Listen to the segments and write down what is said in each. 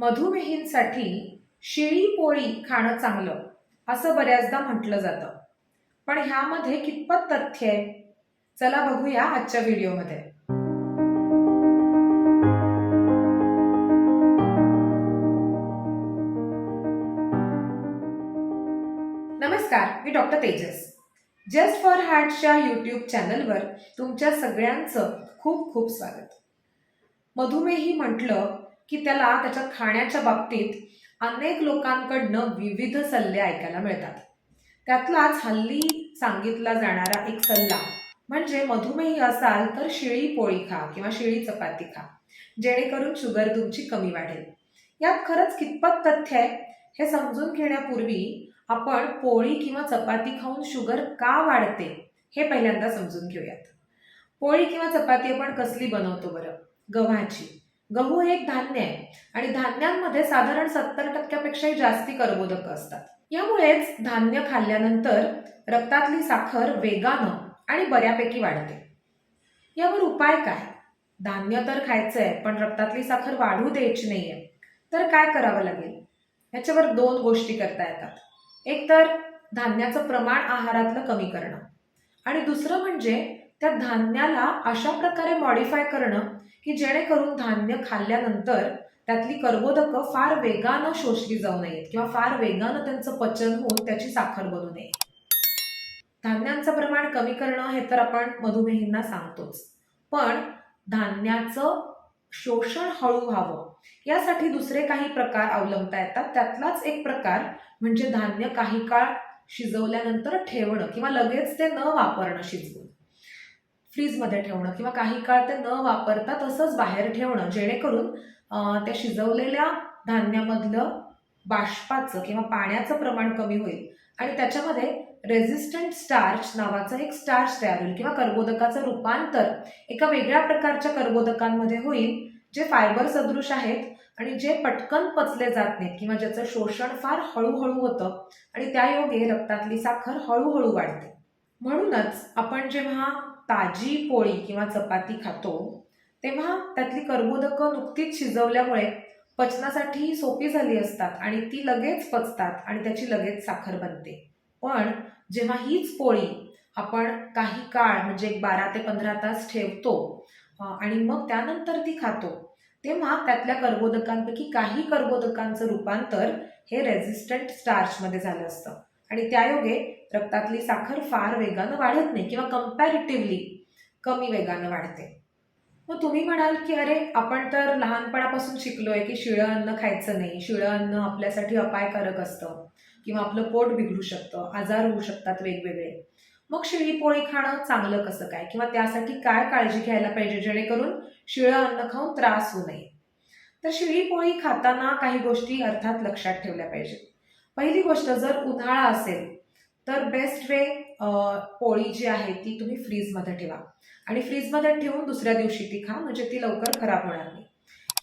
मधुमेहींसाठी शिळी पोळी खाणं चांगलं असं बऱ्याचदा म्हटलं जातं. पण ह्यामध्ये कितपत तथ्य आहे? चला बघूया आजच्या व्हिडिओमध्ये. नमस्कार मी डॉक्टर तेजस. जस्ट फॉर हार्टच्या यूट्यूब चॅनलवर तुमच्या सगळ्यांचं खूप खूप स्वागत. मधुमेही म्हटलं की त्याला त्याच्या खाण्याच्या बाबतीत अनेक लोकांकडनं विविध सल्ले ऐकायला मिळतात. त्यातलाच हल्ली सांगितला जाणारा एक सल्ला म्हणजे मधुमेही असाल तर शिळी पोळी खा किंवा शिळी चपाती खा जेणेकरून शुगर तुमची कमी वाढेल. यात खरंच कितपत तथ्य आहे हे समजून घेण्यापूर्वी आपण पोळी किंवा चपाती खाऊन शुगर का वाढते हे पहिल्यांदा समजून घेऊयात. पोळी किंवा चपाती आपण कसली बनवतो बरं? गव्हाची. गहू हे एक धान्य आहे. आणि धान्यांमध्ये साधारण सत्तर टक्क्यापेक्षाही जास्ती कर्बोदक असतात. यामुळेच धान्य खाल्ल्यानंतर रक्तातली साखर वेगानं आणि बऱ्यापैकी वाढते. यावर उपाय काय? धान्य तर खायचंय पण रक्तातली साखर वाढू द्यायची नाहीये. तर काय करावं लागेल? याच्यावर दोन गोष्टी करता येतात. एक तर धान्याचं प्रमाण आहारातलं कमी करणं. आणि दुसरं म्हणजे त्या धान्याला अशा प्रकारे मॉडिफाय करणं की जेणेकरून धान्य खाल्ल्यानंतर त्यातली कर्बोदकं फार वेगानं शोषली जाऊ नयेत किंवा फार वेगानं त्यांचं पचन होऊन त्याची साखर बनू नये. धान्यांचं प्रमाण कमी करणं हे तर आपण मधुमेहींना सांगतोच. पण धान्याचं शोषण हळू व्हावं यासाठी दुसरे काही प्रकार अवलंबता येतात. त्यातलाच एक प्रकार म्हणजे धान्य काही काळ शिजवल्यानंतर ठेवणं किंवा लगेच ते न वापरणं शिजवून. फ्रीजमध्ये ठेवणं किंवा काही काळ ते न वापरता तसंच बाहेर ठेवणं जेणेकरून त्या शिजवलेल्या धान्यामधलं बाष्पाचं किंवा पाण्याचं प्रमाण कमी होईल. आणि त्याच्यामध्ये रेझिस्टंट स्टार्च नावाचं एक स्टार्च तयार होईल किंवा कर्बोदकाचं रूपांतर एका वेगळ्या प्रकारच्या कर्बोदकांमध्ये होईल जे फायबर सदृश आहेत आणि जे पटकन पचले जात नाहीत किंवा ज्याचं शोषण फार हळूहळू होतं आणि त्यायोगे रक्तातली साखर हळूहळू वाढते. म्हणूनच आपण जेव्हा ताजी पोळी किंवा चपाती खातो तेव्हा त्यातली कर्बोदकं नुकतीच शिजवल्यामुळे पचनासाठी सोपी झाली असतात आणि ती लगेच पचतात आणि त्याची लगेच साखर बनते. पण जेव्हा हीच पोळी आपण काही काळ म्हणजे एक बारा ते पंधरा तास ठेवतो आणि मग त्यानंतर ती खातो तेव्हा त्यातल्या कर्बोदकांपैकी काही कर्बोदकांचं रूपांतर हे रेझिस्टंट स्टार्चमध्ये झालं असतं. आणि त्यायोगे रक्तातली साखर फार वेगानं वाढत नाही किंवा कम्पॅरेटिव्हली कमी वेगानं वाढते. मग तुम्ही म्हणाल की अरे आपण तर लहानपणापासून शिकलोय की शिळं अन्न खायचं नाही. शिळं अन्न आपल्यासाठी अपायकारक असतं किंवा आपलं पोट बिघडू शकतं आजार होऊ शकतात वेगवेगळे. मग शिळी पोळी खाणं चांगलं कसं काय? किंवा त्यासाठी काय काळजी घ्यायला पाहिजे जेणेकरून शिळं अन्न खाऊन त्रास होऊ नये? तर शिळी पोळी खाताना काही गोष्टी अर्थात लक्षात ठेवल्या पाहिजेत. पहिली गोष्ट जर उन्हाळा असेल तर बेस्ट वे पोळी जी आहे ती तुम्ही फ्रीजमध्ये ठेवा. आणि फ्रीजमध्ये ठेवून दुसऱ्या दिवशी ती खा म्हणजे ती लवकर खराब होणार नाही.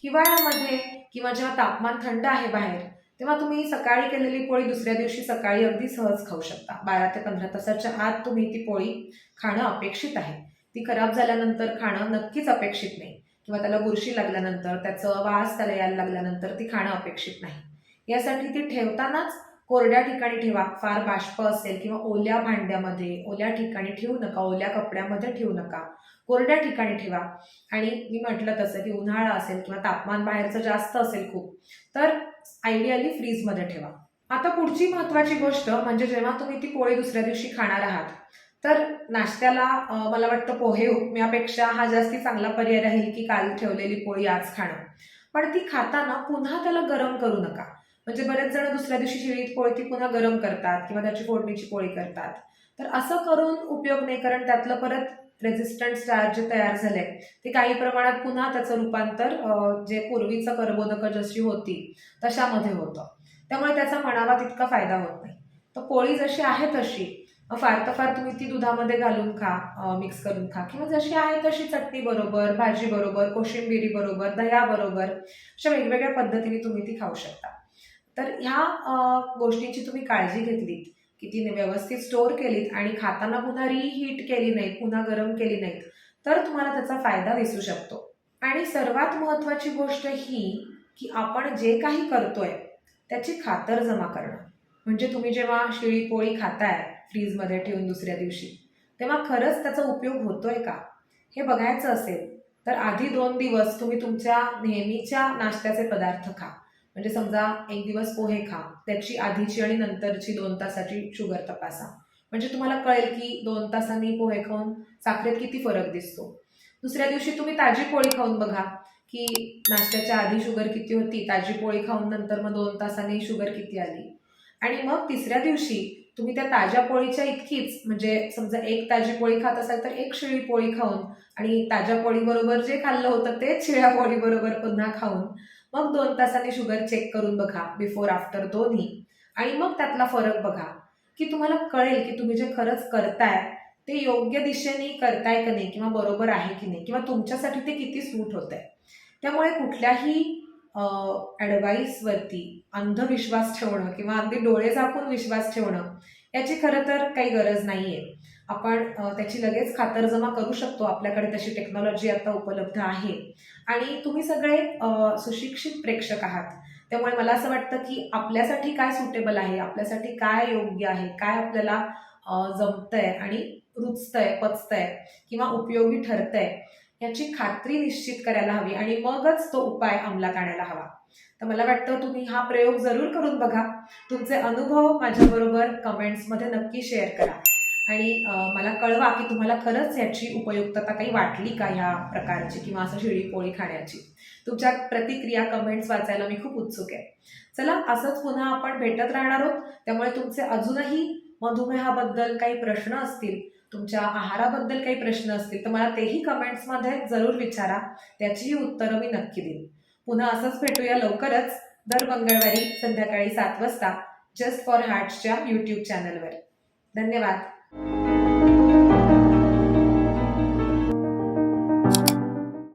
हिवाळ्यामध्ये किंवा जेव्हा तापमान थंड आहे बाहेर तेव्हा तुम्ही सकाळी केलेली पोळी दुसऱ्या दिवशी सकाळी अगदी सहज खाऊ शकता. बारा ते पंधरा तासाच्या आत तुम्ही ती पोळी खाणं अपेक्षित आहे. ती खराब झाल्यानंतर खाणं नक्कीच अपेक्षित नाही. किंवा त्याला बुरशी लागल्यानंतर त्याचं वास त्याला यायला लागल्यानंतर ती खाणं अपेक्षित नाही. यासाठी ती ठेवतानाच कोरड्या ठिकाणी ठेवा. फार बाष्प असेल किंवा ओल्या भांड्यामध्ये ओल्या ठिकाणी ठेवू नका ओल्या कपड्यामध्ये ठेवू नका. कोरड्या ठिकाणी ठेवा. आणि मी म्हटलं तसं की उन्हाळा असेल किंवा तापमान बाहेरचं जास्त असेल खूप तर आयडियली फ्रीजमध्ये ठेवा. आता पुढची महत्त्वाची गोष्ट म्हणजे जेव्हा तुम्ही ती पोळी दुसऱ्या दिवशी खाणार आहात तर नाश्त्याला मला वाटतं पोहे उपम्यापेक्षा हा जास्ती चांगला पर्याय राहील की काल ठेवलेली पोळी आज खाणं. पण ती खाताना पुन्हा त्याला गरम करू नका. म्हणजे बरेच जण दुसऱ्या दिवशी शिळीत पोळी ती पुन्हा गरम करतात किंवा त्याची फोडणीची पोळी करतात. तर असं करून उपयोग नाही कारण त्यातलं परत रेझिस्टंट स्टार जे तयार झाले ते काही प्रमाणात पुन्हा त्याचं रूपांतर जे पूर्वीचं कर्बोदकं जशी होती तशामध्ये होतं. त्यामुळे त्याचा म्हणावा तितका फायदा होत नाही. तर पोळी जशी आहे तशी फार तर फार तुम्ही ती दुधामध्ये घालून खा मिक्स करून खा. किंवा जशी आहे तशी चटणी बरोबर भाजी बरोबर कोशिंबिरी बरोबर दह्याबरोबर अशा वेगवेगळ्या पद्धतीने तुम्ही ती खाऊ शकता. तर ह्या गोष्टीची तुम्ही काळजी घेतलीत की ती व्यवस्थित स्टोअर केलीत आणि खाताना पुन्हा रिहीट केली नाही पुन्हा गरम केली नाहीत तर तुम्हाला त्याचा फायदा दिसू शकतो. आणि सर्वात महत्त्वाची गोष्ट ही की आपण जे काही करतोय त्याची खातर जमा करणं. म्हणजे तुम्ही जेव्हा शिळी पोळी खाताय फ्रीजमध्ये ठेवून दुसऱ्या दिवशी तेव्हा खरंच त्याचा उपयोग होतोय का? हे बघायचं असेल तर आधी दोन दिवस तुम्ही तुमच्या नेहमीच्या नाश्त्याचे पदार्थ खा. म्हणजे समजा एक दिवस पोहे खा त्याची आधीची आणि नंतरची दोन तासाची शुगर तपासा. म्हणजे तुम्हाला कळेल की दोन तासांनी पोहे खाऊन साखरेत किती फरक दिसतो. दुसऱ्या दिवशी तुम्ही ताजी पोळी खाऊन बघा की नाश्त्याच्या आधी शुगर किती होती ताजी पोळी खाऊन नंतर मग दोन तासांनी शुगर किती आली. आणि मग तिसऱ्या दिवशी तुम्ही त्या ताज्या पोळीच्या इतकीच म्हणजे समजा एक ताजी पोळी खात असाल तर एक शिळी पोळी खाऊन आणि ताज्या पोळीबरोबर जे खाल्लं होतं तेच शिळ्या पोळीबरोबर पुन्हा खाऊन मग दोन तासांनी शुगर चेक करून बघा बिफोर आफ्टर दोन्ही. आणि मग त्यातला फरक बघा की तुम्हाला कळेल की तुम्ही जे खरंच करताय ते योग्य दिशेने करताय का नाही किंवा बरोबर आहे की नाही किंवा तुमच्यासाठी ते किती सूट होत आहे त्यामुळे कुठल्याही ॲडवाईसवरती अंधविश्वास ठेवणं किंवा अगदी डोळे झाकून विश्वास ठेवणं याची खरं तर काही गरज नाही आहे आपण त्याची लगेच खातरजमा करू शकतो. आपल्याकडे तशी टेक्नॉलॉजी आता उपलब्ध आहे. आणि तुम्ही सगळे सुशिक्षित प्रेक्षक आहात. त्यामुळे मला असं वाटतं की आपल्यासाठी काय सुटेबल आहे? आपल्यासाठी काय योग्य आहे? काय आपल्याला जमतंय आणि रुचतंय पचतंय किंवा उपयोगी ठरतंय याची खात्री निश्चित करायला हवी आणि मगच तो उपाय अंमलात आणायला हवा. तर मला वाटतं तुम्ही हा प्रयोग जरूर करून बघा. तुमचे अनुभव माझ्याबरोबर कमेंट्समध्ये नक्की शेअर करा. आणि मला कळवा की तुम्हाला खरंच याची उपयुक्तता काही वाटली का ह्या प्रकारची किंवा असं शिळी पोळी खाण्याची? तुमच्या प्रतिक्रिया कमेंट्स वाचायला मी खूप उत्सुक आहे. चला असंच पुन्हा आपण भेटत राहणार आहोत. त्यामुळे तुमचे अजूनही मधुमेहाबद्दल काही प्रश्न असतील तुमच्या आहाराबद्दल काही प्रश्न असतील तर मला तेही कमेंट्समध्ये जरूर विचारा. त्याचीही उत्तरं मी नक्की देईन. पुन्हा असंच भेटूया लवकरच दर मंगळवारी संध्याकाळी सात वाजता जस्ट फॉर हार्ट्सच्या यूट्यूब चॅनलवर धन्यवाद. Thank you.